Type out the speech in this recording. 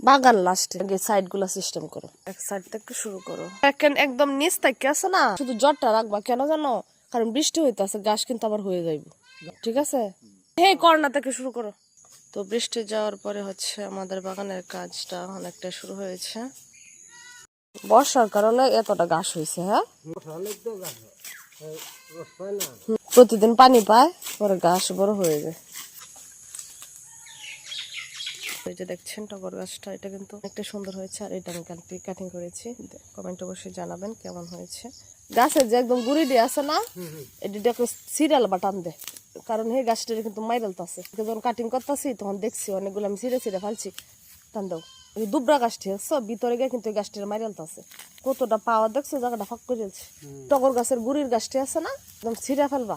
বাগান লাস্টে আগে সাইডগুলা সিস্টেম করো। এক সাইড থেকে শুরু করো। এখন একদম নিচ থেকে আছে না? শুধু জটটা রাখবা কেন জানো? কারণ বৃষ্টি হইতাছে গাছ কিন্তু আবার হয়ে যাইব। ঠিক আছে? হে কর্না থেকে শুরু করো। তো বৃষ্টি যাওয়ার পরে হচ্ছে আমাদের বাগানের কাজটা অনেকটা শুরু হয়েছে। বর্ষার কারণে এতটা ঘাস হয়েছে হ্যাঁ? প্রতিদিন পানি পায় পরে ঘাস বড় হয়ে যায়। এই যে দেখছেন টগর গাছটা এটা কিন্তু অনেকটা সুন্দর হয়েছে আর এটা আমি কাটিং করেছি। কমেন্ট অবশ্যই জানাবেন কেমন হয়েছে। গাছের যে একদম গুড়ি দিয়ে আছে না এটি দেখো সিরিয়াল বা টান দেয় কারণ এই গাছটা কিন্তু মাইরাল আছে। যখন কাটিং করতেছি তখন দেখছি অনেকগুলো আমি ছিঁড়ে ছিঁড়ে ফেলছি। টান দাও। এই দুবরা গাছটি হচ্ছে ভিতরে গিয়ে কিন্তু এই গাছটির মাইরাল আছে। কতটা পাওয়ার দেখছ জায়গাটা ফাঁক করে টগর গাছের গুড়ির গাছটি আছে না একদম ছিঁড়ে ফেলবা।